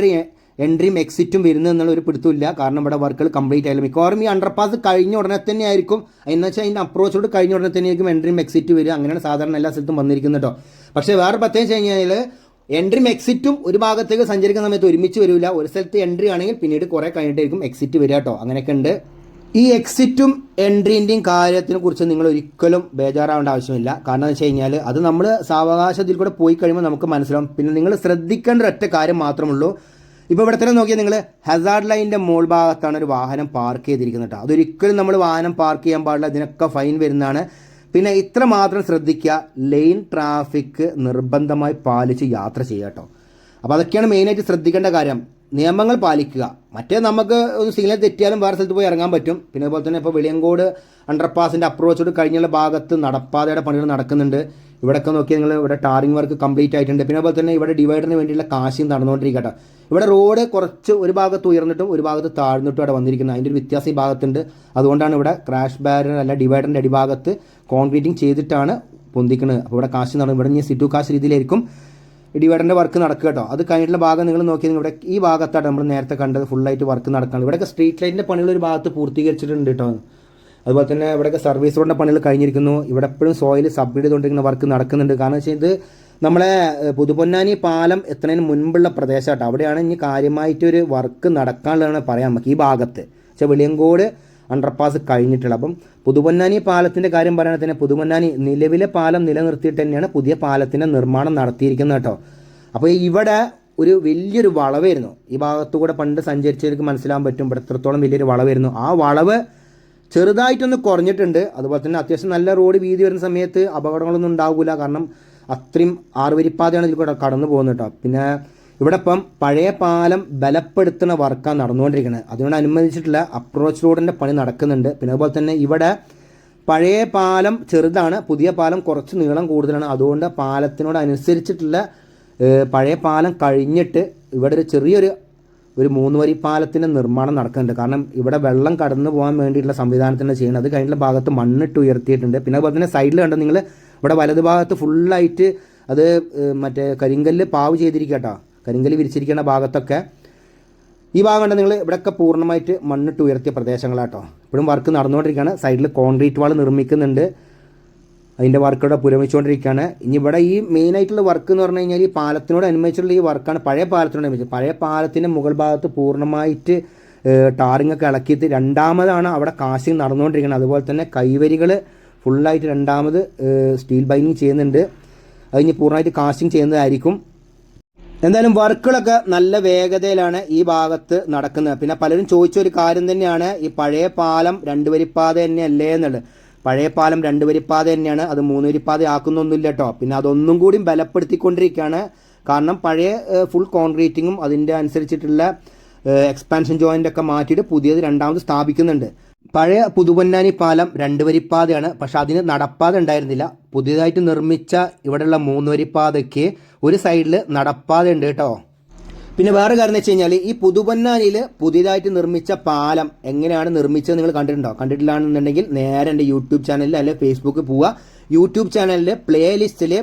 [SPEAKER 1] എൻട്രിയും എക്സിറ്റും വരുന്നത് എന്നുള്ള ഒരു പിടുത്തമില്ല കാരണം ഇവിടെ വർക്കുകൾ കംപ്ലീറ്റ് ആയാലും മിക്കവാറും ഈ അണ്ടർപാസ് കഴിഞ്ഞ ഉടനെ തന്നെ ആയിരിക്കും എന്ന് വെച്ചാൽ അതിന്റെ അപ്രോച്ചോട് കഴിഞ്ഞ ഉടനെ തന്നെ ആയിരിക്കും എൻട്രിയും എക്സിറ്റ് വരിക. അങ്ങനെയാണ് സാധാരണ എല്ലാ സ്ഥലത്തും വന്നിരിക്കുന്നത് കേട്ടോ പക്ഷേ വേറെ പ്രത്യേകം കഴിഞ്ഞാൽ എൻട്രിയും എക്സിറ്റും ഒരു ഭാഗത്തേക്ക് സഞ്ചരിക്കുന്ന സമയത്ത് ഒരുമിച്ച് വരില്ല ഒരു സ്ഥലത്ത് എൻട്രി ആണെങ്കിൽ പിന്നീട് കുറേ കഴിഞ്ഞിട്ടായിരിക്കും എക്സിറ്റ് വരിക കേട്ടോ അങ്ങനെയൊക്കെ ഉണ്ട്. ഈ എക്സിറ്റും എൻട്രീന്റെയും കാര്യത്തിനെ കുറിച്ച് നിങ്ങൾ ഒരിക്കലും ബേജാറാവേണ്ട ആവശ്യമില്ല. കാരണം എന്ന് വെച്ച് കഴിഞ്ഞാൽ അത് നമ്മൾ സാവകാശത്തിൽ കൂടെ പോയി കഴിയുമ്പോൾ നമുക്ക് മനസ്സിലാവും. പിന്നെ നിങ്ങൾ ശ്രദ്ധിക്കേണ്ട ഒറ്റ കാര്യം മാത്രമുള്ളൂ ഇപ്പോൾ ഇവിടെ തന്നെ നോക്കിയാൽ നിങ്ങൾ ഹസാർഡ് ലൈനിന്റെ മോൾ ഭാഗത്താണ് ഒരു വാഹനം പാർക്ക് ചെയ്തിരിക്കുന്നത് കേട്ടോ അതൊരിക്കലും നമ്മൾ വാഹനം പാർക്ക് ചെയ്യാൻ പാടില്ല. ഇതിനൊക്കെ ഫൈൻ വരുന്നതാണ്. പിന്നെ ഇത്ര മാത്രം ശ്രദ്ധിക്കുക. ലൈൻ ട്രാഫിക് നിർബന്ധമായി പാലിച്ച് യാത്ര ചെയ്യുക കേട്ടോ അപ്പോൾ അതൊക്കെയാണ് മെയിനായിട്ട് ശ്രദ്ധിക്കേണ്ട കാര്യം. നിയമങ്ങൾ പാലിക്കുക. മറ്റേ നമുക്ക് ഒരു സിഗ്നൽ തെറ്റിയാലും വേറെ സ്ഥലത്ത് പോയി ഇറങ്ങാൻ പറ്റും. പിന്നെ അതുപോലെ തന്നെ ഇപ്പോൾ വെളിയങ്കോട് അണ്ടർപാസിന്റെ അപ്രോച്ചോട് കഴിഞ്ഞുള്ള ഭാഗത്ത് നടപ്പാതയുടെ പണികൾ നടക്കുന്നുണ്ട്. ഇവിടെയൊക്കെ നോക്കി നിങ്ങൾ ഇവിടെ ടാറിംഗ് വർക്ക് കംപ്ലീറ്റ് ആയിട്ടുണ്ട്. പിന്നെ അതുപോലെ തന്നെ ഇവിടെ ഡിവൈഡറിന് വേണ്ടിയുള്ള കാശിയും നടന്നുകൊണ്ടിരിക്കട്ടെ ഇവിടെ റോഡ് കുറച്ച് ഒരു ഭാഗത്ത് ഉയർന്നിട്ടും ഒരു ഭാഗത്ത് താഴ്ന്നിട്ടും അവിടെ വന്നിരിക്കുന്നത്. അതിന്റെ ഒരു വ്യത്യാസം ഈ ഭാഗത്തുണ്ട്. അതുകൊണ്ടാണ് ഇവിടെ ക്രാഷ് ബാരർ അല്ല ഡിവൈഡറിന്റെ അടിഭാഗത്ത് കോൺക്രീറ്റിംഗ് ചെയ്തിട്ടാണ് പൊന്തിക്കുന്നത്. അപ്പോൾ ഇവിടെ കാശ് നടന്നു. ഇവിടെ ഇനി സിറ്റു കാശ് രീതിയിലായിരിക്കും ഡിവൈഡറിന്റെ വർക്ക് നടക്കുക കേട്ടോ അത് കഴിഞ്ഞിട്ടുള്ള ഭാഗം നിങ്ങൾ നോക്കിയാൽ ഇവിടെ ഈ ഭാഗത്താണ് നമ്മൾ നേരത്തെ കണ്ടത് ഫുള്ളായിട്ട് വർക്ക് നടക്കുന്നത്. ഇവിടെയൊക്കെ സ്ട്രീറ്റ് ലൈറ്റിന്റെ പണികൾ ഒരു ഭാഗത്ത് പൂർത്തീകരിച്ചിട്ടുണ്ട് കേട്ടോ അതുപോലെ തന്നെ ഇവിടെയൊക്കെ സർവീസ് റോഡിന്റെ പണികൾ കഴിഞ്ഞിരിക്കുന്നു. ഇവിടെ എപ്പോഴും സോയിൽ സബ്മിറ്റ് ചെയ്തുകൊണ്ടിരിക്കുന്ന വർക്ക് നടക്കുന്നുണ്ട്. കാരണം വെച്ചാൽ ഇത് നമ്മളെ പുതുപൊന്നാനി പാലം എത്തുന്നതിന് മുൻപുള്ള പ്രദേശമാട്ടോ അവിടെയാണ് ഇനി കാര്യമായിട്ടൊരു വർക്ക് നടക്കാനുള്ളതാണ് പറയാൻ നമുക്ക് ഈ ഭാഗത്ത്. പക്ഷേ വെളിയങ്കോട് അണ്ടർപാസ് കഴിഞ്ഞിട്ടുള്ള അപ്പം പുതുപൊന്നാനി പാലത്തിന്റെ കാര്യം പറയുകയാണെങ്കിൽ തന്നെ പുതുപൊന്നാനി നിലവിലെ പാലം നിലനിർത്തിയിട്ട് തന്നെയാണ് പുതിയ പാലത്തിന്റെ നിർമ്മാണം നടത്തിയിരിക്കുന്നത് കേട്ടോ. അപ്പോൾ ഇവിടെ ഒരു വലിയൊരു വളവായിരുന്നു. ഈ ഭാഗത്തുകൂടെ പണ്ട് സഞ്ചരിച്ചവർക്ക് മനസ്സിലാകാൻ പറ്റും. ഇവിടെ എത്രത്തോളം വലിയൊരു വളവായിരുന്നു. ആ വളവ് ചെറുതായിട്ടൊന്ന് കുറഞ്ഞിട്ടുണ്ട്. അതുപോലെ തന്നെ അത്യാവശ്യം നല്ല റോഡ് വീതി വരുന്ന സമയത്ത് അപകടങ്ങളൊന്നും ഉണ്ടാവില്ല കാരണം അത്രയും ആറുവരിപ്പാതയാണ് ഇതിൽ കൂടെ കടന്നു പോകുന്നത് കേട്ടോ. പിന്നെ ഇവിടെ ഇപ്പം പഴയ പാലം ബലപ്പെടുത്തുന്ന വർക്കാണ് നടന്നുകൊണ്ടിരിക്കുന്നത്. അതിനോട് അനുബന്ധിച്ചിട്ടുള്ള അപ്രോച്ച് റോഡിന്റെ പണി നടക്കുന്നുണ്ട്. പിന്നെ അതുപോലെ തന്നെ ഇവിടെ പഴയ പാലം ചെറുതാണ്. പുതിയ പാലം കുറച്ച് നീളം കൂടുതലാണ്. അതുകൊണ്ട് പാലത്തിനോട് അനുസരിച്ചിട്ടുള്ള പഴയ പാലം കഴിഞ്ഞിട്ട് ഇവിടെ ഒരു ചെറിയൊരു ഒരു മൂന്ന് വരി പാലത്തിന്റെ നിർമ്മാണം നടക്കുന്നുണ്ട്. കാരണം ഇവിടെ വെള്ളം കടന്നു പോകാൻ വേണ്ടിയിട്ടുള്ള സംവിധാനത്തിന്റെ ചെയ്യുന്നത് അത് കഴിഞ്ഞിട്ടുള്ള ഭാഗത്ത് മണ്ണിട്ട് ഉയർത്തിയിട്ടുണ്ട്. പിന്നെ അതുപോലെ തന്നെ സൈഡിൽ കണ്ടോ നിങ്ങൾ? ഇവിടെ വലതു ഭാഗത്ത് ഫുള്ളായിട്ട് അത് മറ്റേ കരിങ്കല്ല് പാവ് ചെയ്തിരിക്കട്ടോ കേട്ടോ. കരിങ്കല്ല് വിരിച്ചിരിക്കുന്ന ഭാഗത്തൊക്കെ. ഈ ഭാഗം കണ്ട നിങ്ങൾ? ഇവിടെയൊക്കെ പൂർണമായിട്ട് മണ്ണിട്ട് ഉയർത്തിയ പ്രദേശങ്ങളാട്ടോ. ഇപ്പോഴും വർക്ക് നടന്നുകൊണ്ടിരിക്കുകയാണ്. സൈഡിൽ കോൺക്രീറ്റ് വാൾ നിർമ്മിക്കുന്നുണ്ട്. അതിന്റെ വർക്ക് ഇവിടെ പുരോഗമിച്ചുകൊണ്ടിരിക്കുകയാണ്. ഇനി ഇവിടെ ഈ മെയിനായിട്ടുള്ള വർക്ക് എന്ന് പറഞ്ഞു കഴിഞ്ഞാൽ ഈ പാലത്തിനോട് അനുബന്ധിച്ചുള്ള ഈ വർക്കാണ് പഴയ പാലത്തിനോട് അനുബന്ധിച്ച്. പഴയ പാലത്തിന്റെ മുകൾ ഭാഗത്ത് പൂർണമായിട്ട് ടാറിങ് ഒക്കെ ഇളക്കിയിട്ട് രണ്ടാമതാണ് അവിടെ കാശിങ് നടന്നുകൊണ്ടിരിക്കുന്നത്. അതുപോലെ തന്നെ കൈവരികൾ ഫുള്ളായിട്ട് രണ്ടാമത് സ്റ്റീൽ ബൈനിങ് ചെയ്യുന്നുണ്ട്. അത് ഇനി പൂർണമായിട്ട് കാസ്റ്റിംഗ് ചെയ്യുന്നതായിരിക്കും. എന്തായാലും വർക്കുകളൊക്കെ നല്ല വേഗതയിലാണ് ഈ ഭാഗത്ത് നടക്കുന്നത്. പിന്നെ പലരും ചോദിച്ച ഒരു കാര്യം തന്നെയാണ് ഈ പഴയ പാലം രണ്ട് വരിപ്പാത തന്നെയല്ലേ എന്നുള്ളത്. പഴയ പാലം രണ്ട് വരിപ്പാത തന്നെയാണ്. അത് മൂന്ന് വരിപ്പാത ആക്കുന്നൊന്നുമില്ല കേട്ടോ. പിന്നെ അതൊന്നും കൂടി ബലപ്പെടുത്തിക്കൊണ്ടിരിക്കുകയാണ്. കാരണം പഴയ ഫുൾ കോൺക്രീറ്റിങ്ങും അതിന്റെ അനുസരിച്ചിട്ടുള്ള എക്സ്പാൻഷൻ ജോയിന്റ് ഒക്കെ മാറ്റിയിട്ട് പുതിയത് രണ്ടാമത് സ്ഥാപിക്കുന്നുണ്ട്. പഴയ പുതുപൊന്നാനി പാലം രണ്ട് വരിപ്പാതയാണ്. പക്ഷെ അതിന് നടപ്പാത ഉണ്ടായിരുന്നില്ല. പുതിയതായിട്ട് നിർമ്മിച്ച ഇവിടെയുള്ള മൂന്ന് വരിപ്പാതയ്ക്ക് ഒരു സൈഡിൽ നടപ്പാത ഉണ്ട് കേട്ടോ. പിന്നെ വേറെ കാര്യം വെച്ച് കഴിഞ്ഞാൽ ഈ പുതുപൊന്നാനിയിൽ പുതിയതായിട്ട് നിർമ്മിച്ച പാലം എങ്ങനെയാണ് നിർമ്മിച്ചത് നിങ്ങൾ കണ്ടിട്ടുണ്ടോ? കണ്ടിട്ടില്ലാന്നുണ്ടെങ്കിൽ നേരെ എന്റെ യൂട്യൂബ് ചാനലിൽ അല്ലെങ്കിൽ ഫേസ്ബുക്കിൽ പോവുക. യൂട്യൂബ് ചാനലിൽ പ്ലേലിസ്റ്റിൽ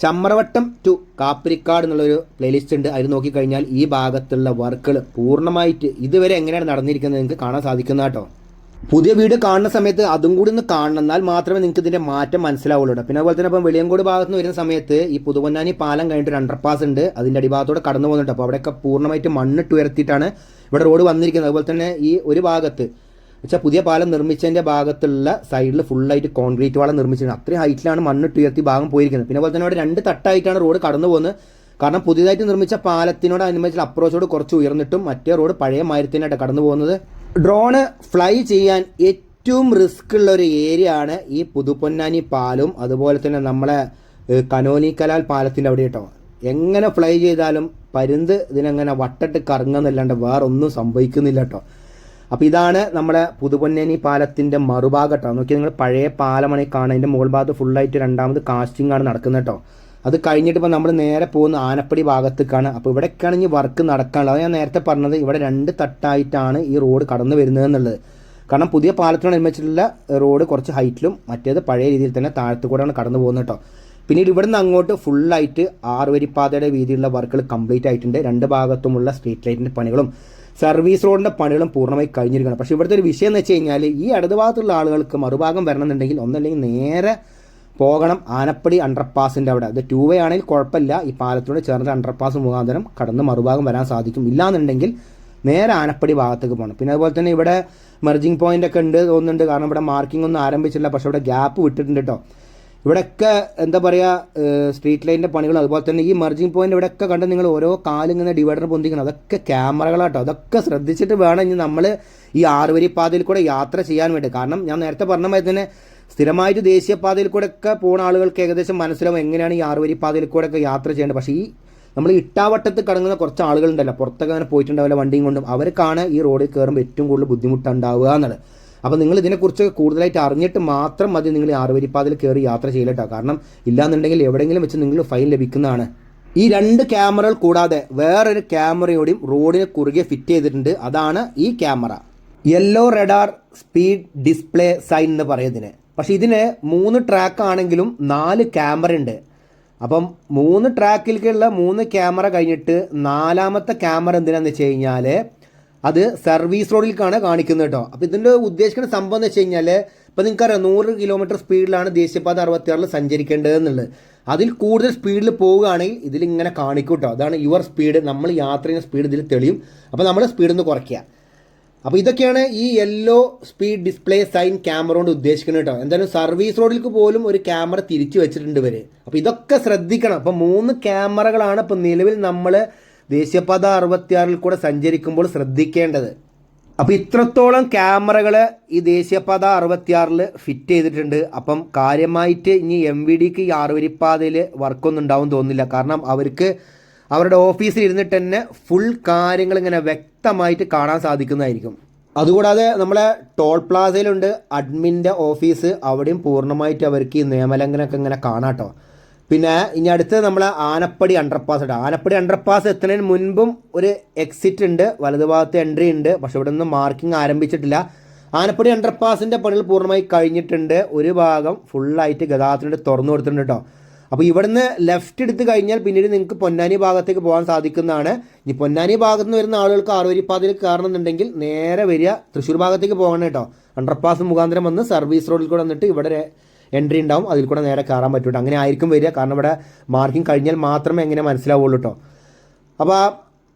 [SPEAKER 1] ചമ്രവട്ടം ടു കാപ്പിരിക്കാട് എന്നുള്ളൊരു പ്ലേലിസ്റ്റ് ഉണ്ട്. അതിൽ നോക്കിക്കഴിഞ്ഞാൽ ഈ ഭാഗത്തുള്ള വർക്കുകൾ പൂർണമായിട്ട് ഇതുവരെ എങ്ങനെയാണ് നടന്നിരിക്കുന്നത് നിങ്ങൾക്ക് കാണാൻ സാധിക്കുന്ന കേട്ടോ പുതിയ വീട് കാണുന്ന സമയത്ത് അതും കൂടി ഒന്ന് കാണണം. എന്നാൽ മാത്രമേ നിങ്ങൾക്ക് ഇതിന്റെ മാറ്റം മനസ്സിലാവുള്ളൂ. പിന്നെ അതുപോലെ തന്നെ ഇപ്പം വെളിയങ്കോട് ഭാഗത്ത് നിന്ന് വരുന്ന സമയത്ത് ഈ പുതുപൊന്നാനി പാലം കഴിഞ്ഞിട്ട് ഒരു അണ്ടർപാസ് ഉണ്ട്. അതിന്റെ അടിഭാഗത്തോടെ കടന്നു പോകുന്നുണ്ട്. അപ്പോൾ അവിടെയൊക്കെ പൂർണമായിട്ട് മണ്ണിട്ട് ഉയർത്തിയിട്ടാണ് ഇവിടെ റോഡ് വന്നിരിക്കുന്നത്. അതുപോലെ തന്നെ ഈ ഒരു ഭാഗത്ത് വെച്ചാൽ പുതിയ പാലം നിർമ്മിച്ചതിന്റെ ഭാഗത്തുള്ള സൈഡിൽ ഫുള്ളായിട്ട് കോൺക്രീറ്റ് വാളം നിർമ്മിച്ചിട്ടുണ്ട്. അത്രയും ഹൈറ്റിലാണ് മണ്ണിട്ട് ഉയർത്തി ഭാഗം പോയിരിക്കുന്നത്. പിന്നെ അതുപോലെ തന്നെ അവിടെ രണ്ട് തട്ടായിട്ടാണ് റോഡ് കടന്നു പോകുന്നത്. കാരണം പുതിയതായിട്ട് നിർമ്മിച്ച പാലത്തിനോട് അനുബന്ധിച്ച് അപ്രോച്ചോട് കുറച്ച് ഉയർന്നിട്ടും മറ്റേ റോഡ് പഴയ മരത്തിനായിട്ട് കടന്നു പോകുന്നത്. ഡ്രോണ് ഫ്ലൈ ചെയ്യാൻ ഏറ്റവും റിസ്ക് ഉള്ള ഒരു ഏരിയ ആണ് ഈ പുതുപൊന്നാനി പാലും അതുപോലെ തന്നെ നമ്മളെ കനോലിക്കലാൽ കനോലി കലാൽ പാലത്തിന്റെ അവിടെ കേട്ടോ. എങ്ങനെ ഫ്ലൈ ചെയ്താലും പരുന്ത് ഇതിനെങ്ങനെ വട്ടട്ട് കറങ്ങുന്നില്ലാണ്ട് വേറെ ഒന്നും സംഭവിക്കുന്നില്ല കേട്ടോ. അപ്പോൾ ഇതാണ് നമ്മുടെ പുതുപൊന്നാനി പാലത്തിന്റെ മറുഭാഗം കേട്ടോ. നോക്കി നിങ്ങൾ പഴയ പാലമാണ് ഈ കാണുന്നത്. അതിന്റെ മുകൾ ഭാഗത്ത് ഫുള്ളായിട്ട് രണ്ടാമത് കാസ്റ്റിംഗ് ആണ് നടക്കുന്നത് കേട്ടോ. അത് കഴിഞ്ഞിട്ട് ഇപ്പോൾ നമ്മൾ നേരെ പോകുന്ന ആനപ്പടി ഭാഗത്തേക്കാണ്. അപ്പോൾ ഇവിടേക്കാണ് ഇനി വർക്ക് നടക്കാനുള്ളത്. അത് ഞാൻ നേരത്തെ പറഞ്ഞത് ഇവിടെ രണ്ട് തട്ടായിട്ടാണ് ഈ റോഡ് കടന്നു വരുന്നത് എന്നുള്ളത്. കാരണം പുതിയ പാലത്തിനോടനുബന്ധിച്ചിട്ടുള്ള റോഡ് കുറച്ച് ഹൈറ്റിലും മറ്റേത് പഴയ രീതിയിൽ തന്നെ താഴത്തു കൂടെയാണ് കടന്നു പോകുന്നത് കേട്ടോ. പിന്നീട് ഇവിടുന്ന് അങ്ങോട്ട് ഫുള്ളായിട്ട് ആറ് വരിപ്പാതയുടെ വീതിയുള്ള വർക്കുകൾ കംപ്ലീറ്റ് ആയിട്ടുണ്ട്. രണ്ട് ഭാഗത്തുമുള്ള സ്ട്രീറ്റ് ലൈറ്റിന്റെ പണികളും സർവീസ് റോഡിന്റെ പണികളും പൂർണമായി കഴിഞ്ഞിരിക്കണം പക്ഷേ ഇവിടുത്തെ ഒരു വിഷയം എന്ന് വെച്ച് കഴിഞ്ഞാൽ ഈ ഇടതുഭാഗത്തുള്ള ആളുകൾക്ക് മറുഭാഗം വരണമെന്നുണ്ടെങ്കിൽ ഒന്നല്ലെങ്കിൽ നേരെ പോകണം. ആനപ്പടി അണ്ടർപാസിന്റെ അവിടെ. അത് ടൂ വേ ആണെങ്കിൽ കുഴപ്പമില്ല. ഈ പാലത്തോട് ചേർന്ന അണ്ടർപാസ് മുഖാന്തരം കടന്ന് മറുഭാഗം വരാൻ സാധിക്കും. ഇല്ലാന്നുണ്ടെങ്കിൽ നേരെ ആനപ്പടി ഭാഗത്തേക്ക് പോകണം. പിന്നെ അതുപോലെ തന്നെ ഇവിടെ മെർജിങ് പോയിന്റ് ഒക്കെ ഉണ്ട് തോന്നുന്നുണ്ട്. കാരണം ഇവിടെ മാർക്കിംഗ് ഒന്നും ആരംഭിച്ചില്ല പക്ഷേ ഇവിടെ ഗ്യാപ്പ് വിട്ടിട്ടുണ്ട് കേട്ടോ ഇവിടെയൊക്കെ എന്താ പറയുക സ്ട്രീറ്റ് ലൈറ്റിന്റെ പണികൾ അതുപോലെ തന്നെ ഈ മെർജിങ് പോയിന്റ് ഇവിടെയൊക്കെ കണ്ട് നിങ്ങൾ ഓരോ കാലിങ്ങനെ ഡിവൈഡർ പൊന്തിക്കണം. അതൊക്കെ ക്യാമറകളാട്ടോ അതൊക്കെ ശ്രദ്ധിച്ചിട്ട് വേണം ഇനി നമ്മൾ ഈ ആറുവരി പാതയിൽ കൂടെ യാത്ര ചെയ്യാൻ വേണ്ടി. കാരണം ഞാൻ നേരത്തെ പറഞ്ഞ മാതിരി തന്നെ സ്ഥിരമായിട്ട് ദേശീയപാതയിൽ കൂടെ ഒക്കെ പോകുന്ന ആളുകൾക്ക് ഏകദേശം മനസ്സിലാവും എങ്ങനെയാണ് ഈ ആറുവരി പാതയിൽ കൂടെ ഒക്കെ യാത്ര ചെയ്യേണ്ടത്. പക്ഷേ ഈ നമ്മൾ ഇട്ടാവട്ടത്ത് കടങ്ങുന്ന കുറച്ച് ആളുകളുണ്ടല്ലോ പുറത്തൊക്കെ അങ്ങനെ പോയിട്ടുണ്ടാവില്ല വണ്ടിയും കൊണ്ടും. അവർക്കാണ് ഈ റോഡിൽ കയറുമ്പോൾ ഏറ്റവും കൂടുതൽ ബുദ്ധിമുട്ടുണ്ടാവുക എന്നുള്ളത്. അപ്പോൾ നിങ്ങൾ ഇതിനെക്കുറിച്ച് കൂടുതലായിട്ട് അറിഞ്ഞിട്ട് മാത്രം മതി നിങ്ങൾ ആറുവരിപ്പാതയിൽ കയറി യാത്ര ചെയ്യലട്ടോ കാരണം ഇല്ലാന്നുണ്ടെങ്കിൽ എവിടെയെങ്കിലും വെച്ച് നിങ്ങൾ ഫൈൻ ലഭിക്കുന്നതാണ്. ഈ രണ്ട് ക്യാമറകൾ കൂടാതെ വേറൊരു ക്യാമറയോടെയും റോഡിന് കുറുകെ ഫിറ്റ് ചെയ്തിട്ടുണ്ട്. അതാണ് ഈ camera. Yellow radar speed display sign എന്ന് പറയുന്നതിന് പക്ഷെ ഇതിന് മൂന്ന് ട്രാക്ക് ആണെങ്കിലും നാല് ക്യാമറ ഉണ്ട്. അപ്പം മൂന്ന് ട്രാക്കിലേക്കുള്ള മൂന്ന് ക്യാമറ കഴിഞ്ഞിട്ട് നാലാമത്തെ ക്യാമറ എന്തിനാന്ന് വെച്ച് കഴിഞ്ഞാൽ അത് സർവീസ് റോഡിലേക്കാണ് കാണിക്കുന്നത് കേട്ടോ. അപ്പോൾ ഇതിന്റെ ഉദ്ദേശിക്കുന്ന സംഭവം എന്ന് വെച്ച് കഴിഞ്ഞാൽ ഇപ്പോൾ നിങ്ങൾക്കറിയാം നൂറ് കിലോമീറ്റർ സ്പീഡിലാണ് ദേശീയപാത അറുപത്തിയാറിൽ സഞ്ചരിക്കേണ്ടത് എന്നുള്ളത് അതിൽ കൂടുതൽ സ്പീഡിൽ പോവുകയാണെങ്കിൽ ഇതിലിങ്ങനെ കാണിക്കും കേട്ടോ. അതാണ് യുവർ സ്പീഡ് നമ്മൾ യാത്ര ചെയ്യുന്ന സ്പീഡ് ഇതിൽ തെളിയും. അപ്പോൾ നമ്മൾ സ്പീഡ് ഒന്ന് കുറയ്ക്കുക. അപ്പോൾ ഇതൊക്കെയാണ് ഈ yellow speed display sign camera കൊണ്ട് ഉദ്ദേശിക്കുന്നത് കേട്ടോ. എന്തായാലും സർവീസ് റോഡിലേക്ക് പോലും ഒരു ക്യാമറ തിരിച്ചു വെച്ചിട്ടുണ്ട് ഇവർ അപ്പോൾ ഇതൊക്കെ ശ്രദ്ധിക്കണം. അപ്പോൾ മൂന്ന് ക്യാമറകളാണ് ഇപ്പോൾ നിലവിൽ നമ്മൾ ദേശീയപാത അറുപത്തിയാറിൽ കൂടെ സഞ്ചരിക്കുമ്പോൾ ശ്രദ്ധിക്കേണ്ടത്. അപ്പോൾ ഇത്രത്തോളം ക്യാമറകൾ ഈ ദേശീയപാത അറുപത്തിയാറിൽ ഫിറ്റ് ചെയ്തിട്ടുണ്ട്. അപ്പം കാര്യമായിട്ട് ഇനി എം വി ഡിക്ക് ഈ ആറുവരിപ്പാതയിൽ വർക്കൊന്നും ഉണ്ടാവും തോന്നുന്നില്ല. കാരണം അവർക്ക് അവരുടെ ഓഫീസിൽ ഇരുന്നിട്ട് തന്നെ ഫുൾ കാര്യങ്ങൾ ഇങ്ങനെ വ്യക്തമായിട്ട് കാണാൻ സാധിക്കുന്നതായിരിക്കും. അതുകൂടാതെ നമ്മളെ ടോൾ പ്ലാസയിലുണ്ട് അഡ്മിന്റെ ഓഫീസ് അവിടെയും പൂർണമായിട്ട് അവർക്ക് ഈ നിയമലംഘനമൊക്കെ ഇങ്ങനെ കാണാട്ടോ. പിന്നെ ഇനി അടുത്ത് നമ്മളെ ആനപ്പടി അണ്ടർപാസ് ഉണ്ട് ആനപ്പടി അണ്ടർപാസ് എത്തുന്നതിന് മുൻപും ഒരു എക്സിറ്റ് ഉണ്ട്. വലതുഭാഗത്ത് എൻട്രി ഉണ്ട്. പക്ഷെ ഇവിടെ നിന്ന് മാർക്കിംഗ് ആരംഭിച്ചിട്ടില്ല. ആനപ്പടി അണ്ടർപാസിന്റെ പണികൾ പൂർണമായി കഴിഞ്ഞിട്ടുണ്ട്. ഒരു ഭാഗം ഫുള്ളായിട്ട് ഗതാഗതത്തിന് തുറന്നു കൊടുത്തിട്ടുണ്ട് കേട്ടോ അപ്പോൾ ഇവിടുന്ന് ലെഫ്റ്റ് എടുത്ത് കഴിഞ്ഞാൽ പിന്നീട് നിങ്ങൾക്ക് പൊന്നാനി ഭാഗത്തേക്ക് പോകാൻ സാധിക്കുന്നതാണ്. ഇനി പൊന്നാനി ഭാഗത്ത് നിന്ന് വരുന്ന ആളുകൾക്ക് ആറുവരിപ്പാതയിൽ കയറണമെന്നുണ്ടെങ്കിൽ നേരെ വരിക തൃശ്ശൂർ ഭാഗത്തേക്ക് പോകണം കേട്ടോ. അണ്ടർപാസ് മുഖാന്തരം വന്ന് സർവീസ് റോഡിൽ കൂടെ വന്നിട്ട് ഇവിടെ എൻട്രി ഉണ്ടാവും. അതിൽ കൂടെ നേരെ കയറാൻ പറ്റൂട്ടോ. അങ്ങനെ ആയിരിക്കും വരിക. കാരണം ഇവിടെ മാർക്കിംഗ് കഴിഞ്ഞാൽ മാത്രമേ എങ്ങനെ മനസ്സിലാവുള്ളൂ കേട്ടോ. അപ്പോൾ ആ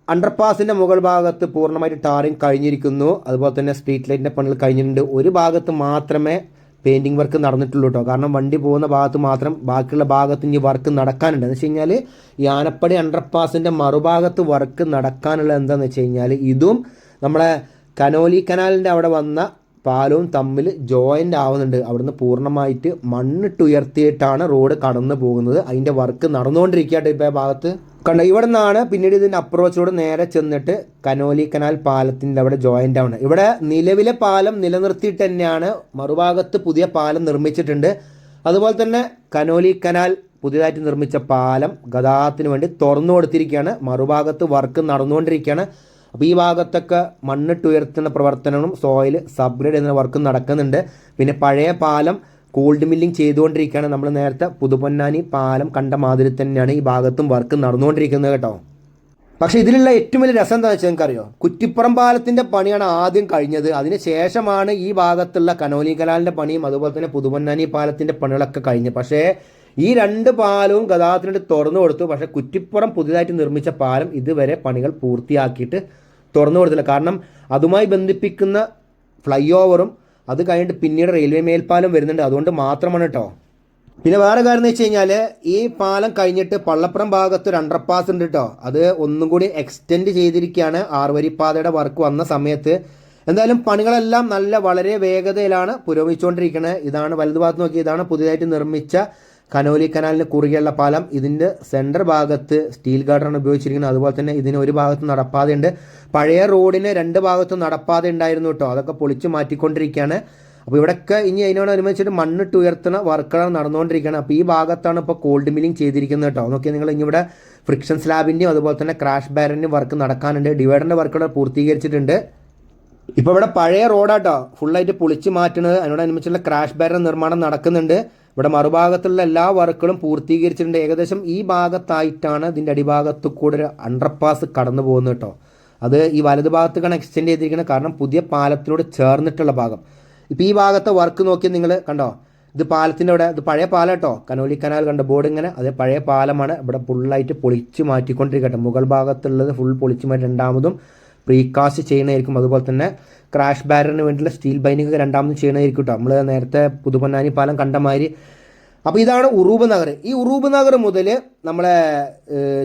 [SPEAKER 1] അണ്ടർപാസിന്റെ മുകൾ ഭാഗത്ത് പൂർണമായിട്ട് ടാറിങ് കഴിഞ്ഞിരിക്കുന്നു. അതുപോലെ തന്നെ സ്ട്രീറ്റ് ലൈറ്റിന്റെ പണികൾ കഴിഞ്ഞിട്ടുണ്ട്. ഒരു ഭാഗത്ത് മാത്രമേ പെയിന്റിങ് വർക്ക് നടന്നിട്ടുള്ളൂ കേട്ടോ കാരണം വണ്ടി പോകുന്ന ഭാഗത്ത് മാത്രം ബാക്കിയുള്ള ഭാഗത്ത് ഇനി വർക്ക് നടക്കാനുണ്ട്. എന്ന് വെച്ച് കഴിഞ്ഞാൽ ഈ ആനപ്പടി അണ്ടർപാസിന്റെ മറുഭാഗത്ത് വർക്ക് നടക്കാനുള്ള എന്താണെന്ന് വെച്ച് കഴിഞ്ഞാൽ ഇതും നമ്മളെ കനോലി കനാലിന്റെ അവിടെ വന്ന പാലവും തമ്മിൽ ജോയിന്റ് ആവുന്നുണ്ട്. അവിടുന്ന് പൂർണമായിട്ട് മണ്ണിട്ട് ഉയർത്തിയിട്ടാണ് റോഡ് കടന്നു പോകുന്നത്. അതിന്റെ വർക്ക് നടന്നുകൊണ്ടിരിക്കുകയായിട്ട് ഇപ്പോൾ ആ ഭാഗത്ത്. കണ്ട ഇവിടെ നിന്നാണ് പിന്നീട് ഇതിന്റെ അപ്രോച്ചോട് നേരെ ചെന്നിട്ട് കനോലി കനാൽ പാലത്തിന്റെ അവിടെ ജോയിന്റ് ആവുന്നത്. ഇവിടെ നിലവിലെ പാലം നിലനിർത്തിയിട്ട് തന്നെയാണ് മറുഭാഗത്ത് പുതിയ പാലം നിർമ്മിച്ചിട്ടുണ്ട്. അതുപോലെ തന്നെ കനോലി കനാൽ പുതിയതായിട്ട് നിർമ്മിച്ച പാലം ഗതാഗതത്തിന് വേണ്ടി തുറന്നു കൊടുത്തിരിക്കുകയാണ്. മറുഭാഗത്ത് വർക്ക് നടന്നുകൊണ്ടിരിക്കുകയാണ്. അപ്പോൾ ഈ ഭാഗത്തൊക്കെ മണ്ണിട്ട് ഉയർത്തുന്ന പ്രവർത്തനങ്ങളും സോയിൽ സബ്ഗ്രേഡ് എന്ന വർക്കും നടക്കുന്നുണ്ട്. പിന്നെ പഴയ പാലം കോൾഡ് മില്ലിംഗ് ചെയ്തുകൊണ്ടിരിക്കുകയാണ്. നമ്മൾ നേരത്തെ പുതുപൊന്നാനി പാലം കണ്ട മാതിരി തന്നെയാണ് ഈ ഭാഗത്തും വർക്ക് നടന്നുകൊണ്ടിരിക്കുന്നത് കേട്ടോ. പക്ഷേ ഇതിലുള്ള ഏറ്റവും വലിയ രസം എന്താണെന്ന് വെച്ചാൽ നിങ്ങൾക്കറിയോ? കുറ്റിപ്പുറം പാലത്തിന്റെ പണിയാണ് ആദ്യം കഴിഞ്ഞത്. അതിന് ശേഷമാണ് ഈ ഭാഗത്തുള്ള കനോലി കനാലിന്റെ പണിയും അതുപോലെ തന്നെ പുതുപൊന്നാനി പാലത്തിന്റെ പണികളൊക്കെ കഴിഞ്ഞത്. പക്ഷേ ഈ രണ്ട് പാലവും ഗതാഗതത്തിനായിട്ട് തുറന്നു കൊടുത്തു. പക്ഷേ കുറ്റിപ്പുറം പുതിയതായിട്ട് നിർമ്മിച്ച പാലം ഇതുവരെ പണികൾ പൂർത്തിയാക്കിയിട്ട് തുറന്നു കൊടുത്തില്ല. കാരണം അതുമായി ബന്ധിപ്പിക്കുന്ന ഫ്ലൈ ഓവറും അത് കഴിഞ്ഞിട്ട് പിന്നീട് റെയിൽവേ മേൽപ്പാലം വരുന്നുണ്ട്. അതുകൊണ്ട് മാത്രമാണ് കേട്ടോ പിന്നെ വേറെ കാര്യം എന്ന് വെച്ച് കഴിഞ്ഞാൽ ഈ പാലം കഴിഞ്ഞിട്ട് പള്ളപ്പുറം ഭാഗത്ത് ഒരു അണ്ടർപാസ് ഉണ്ട് കേട്ടോ അത് ഒന്നും കൂടി എക്സ്റ്റെൻഡ് ചെയ്തിരിക്കുകയാണ്. ആറുവരിപ്പാതയുടെ വർക്ക് വന്ന സമയത്ത്. എന്തായാലും പണികളെല്ലാം നല്ല വളരെ വേഗതയിലാണ് പുരോഗമിച്ചുകൊണ്ടിരിക്കുന്നത് ഇതാണ് വലതുഭാഗത്ത് നോക്കി. ഇതാണ് പുതിയതായിട്ട് നിർമ്മിച്ച കനോലി കനാലിന് കുറുകെയുള്ള പാലം ഇതിന്റെ സെന്റർ ഭാഗത്ത് സ്റ്റീൽ ഗാർഡറാണ് ഉപയോഗിച്ചിരിക്കുന്നത്. അതുപോലെ തന്നെ ഇതിന് ഒരു ഭാഗത്ത് നടപ്പാതയുണ്ട്. പഴയ റോഡിന് രണ്ട് ഭാഗത്തും നടപ്പാത ഉണ്ടായിരുന്നു കേട്ടോ. അതൊക്കെ പൊളിച്ച് മാറ്റിക്കൊണ്ടിരിക്കുകയാണ്. അപ്പോൾ ഇവിടെയൊക്കെ ഇനി അതിനോടനുബന്ധിച്ചിട്ട് മണ്ണിട്ട് ഉയർത്തുന്ന വർക്കുകളാണ് നടന്നുകൊണ്ടിരിക്കുകയാണ്. അപ്പോൾ ഈ ഭാഗത്താണ് ഇപ്പോൾ കോൾഡ് മില്ലിംഗ് ചെയ്തിരിക്കുന്നത് കേട്ടോ. നോക്കിയാൽ നിങ്ങൾ ഇനി ഇവിടെ ഫ്രിക്ഷൻ സ്ലാബിന്റെയും അതുപോലെ തന്നെ ക്രാഷ് ബാരന്റെയും വർക്ക് നടക്കാനുണ്ട്. ഡിവൈഡറിന്റെ വർക്കുകൾ പൂർത്തീകരിച്ചിട്ടുണ്ട്. ഇപ്പോൾ ഇവിടെ പഴയ റോഡാട്ടോ ഫുള്ളായിട്ട് പൊളിച്ച് മാറ്റുന്നത്. അതിനോടനുബന്ധിച്ചുള്ള ക്രാഷ് ബാരൻ നിർമ്മാണം നടക്കുന്നുണ്ട്. ഇവിടെ മറുഭാഗത്തുള്ള എല്ലാ വർക്കുകളും പൂർത്തീകരിച്ചിട്ടുണ്ട്. ഏകദേശം ഈ ഭാഗത്തായിട്ടാണ് ഇതിന്റെ അടിഭാഗത്ത് കൂടെ ഒരു അണ്ടർപാസ് കടന്നു പോകുന്നത് കേട്ടോ. അത് ഈ വലത് ഭാഗത്തേക്കാണ് എക്സ്റ്റെൻഡ് ചെയ്തിരിക്കുന്നത്. കാരണം പുതിയ പാലത്തിനോട് ചേർന്നിട്ടുള്ള ഭാഗം. ഇപ്പോൾ ഈ ഭാഗത്തെ വർക്ക് നോക്കി നിങ്ങൾ കണ്ടോ? ഇത് പാലത്തിന്റെ അവിടെ ഇത് പഴയ പാലം കേട്ടോ. കനോലി കനാൽ കണ്ട ബോർഡ് ഇങ്ങനെ. അത് പഴയ പാലമാണ് ഇവിടെ ഫുള്ളായിട്ട് പൊളിച്ച് മാറ്റിക്കൊണ്ടിരിക്കട്ടെ മുകൾ ഭാഗത്തുള്ളത് ഫുൾ പൊളിച്ച് മാറ്റി രണ്ടാമതും പ്രീകാസ്റ്റ് ചെയ്യുന്നതായിരിക്കും. അതുപോലെ തന്നെ ക്രാഷ് ബാരറിന് വേണ്ടിയുള്ള സ്റ്റീൽ ബൈനിങ് ഒക്കെ രണ്ടാമത് ചെയ്യണമായിരിക്കും കേട്ടോ നമ്മൾ നേരത്തെ പുതുപൊന്നാനി പാലം കണ്ട മാതിരി. അപ്പോൾ ഇതാണ് ഉറൂബ് നഗർ. ഈ ഉറൂബ് നഗർ മുതൽ നമ്മളെ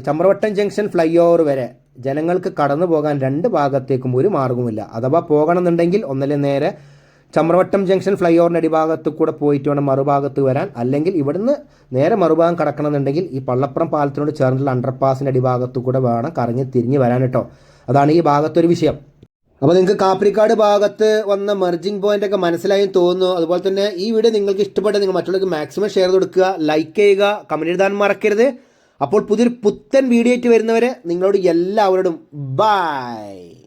[SPEAKER 1] ചമ്രവട്ടം ജംഗ്ഷൻ ഫ്ലൈ ഓവർ വരെ ജനങ്ങൾക്ക് കടന്നു പോകാൻ രണ്ട് ഭാഗത്തേക്കും ഒരു മാർഗവുമില്ല. അഥവാ പോകണമെന്നുണ്ടെങ്കിൽ ഒന്നല്ലേ നേരെ ചമ്രവട്ടം ജംഗ്ഷൻ ഫ്ലൈ ഓവറിന്റെ അടിഭാഗത്ത് കൂടെ പോയിട്ട് വേണം മറുഭാഗത്ത് വരാൻ. അല്ലെങ്കിൽ ഇവിടുന്ന് നേരെ മറുഭാഗം കടക്കണമെന്നുണ്ടെങ്കിൽ ഈ പള്ളപ്പുറം പാലത്തിനോട് ചേർന്നുള്ള അണ്ടർപാസിന്റെ അടിഭാഗത്ത് കൂടെ വേണം കറങ്ങി തിരിഞ്ഞ് വരാൻ കേട്ടോ അതാണ് ഈ ഭാഗത്തൊരു വിഷയം. അപ്പോൾ നിങ്ങൾക്ക് കാപ്രിക്കാട് ഭാഗത്ത് വന്ന മെർജിംഗ് പോയിന്റ് ഒക്കെ മനസ്സിലായി തോന്നുന്നു. അതുപോലെ തന്നെ ഈ വീഡിയോ നിങ്ങൾക്ക് ഇഷ്ടപ്പെട്ട നിങ്ങൾ മറ്റുള്ളവർക്ക് മാക്സിമം ഷെയർ കൊടുക്കുക ലൈക്ക് ചെയ്യുക കമന്റ് എഴുതാൻ മറക്കരുത്. അപ്പോൾ പുതിയൊരു പുത്തൻ വീഡിയോ ആയിട്ട് വരുന്നവരെ നിങ്ങളോട് എല്ലാവരോടും ബൈ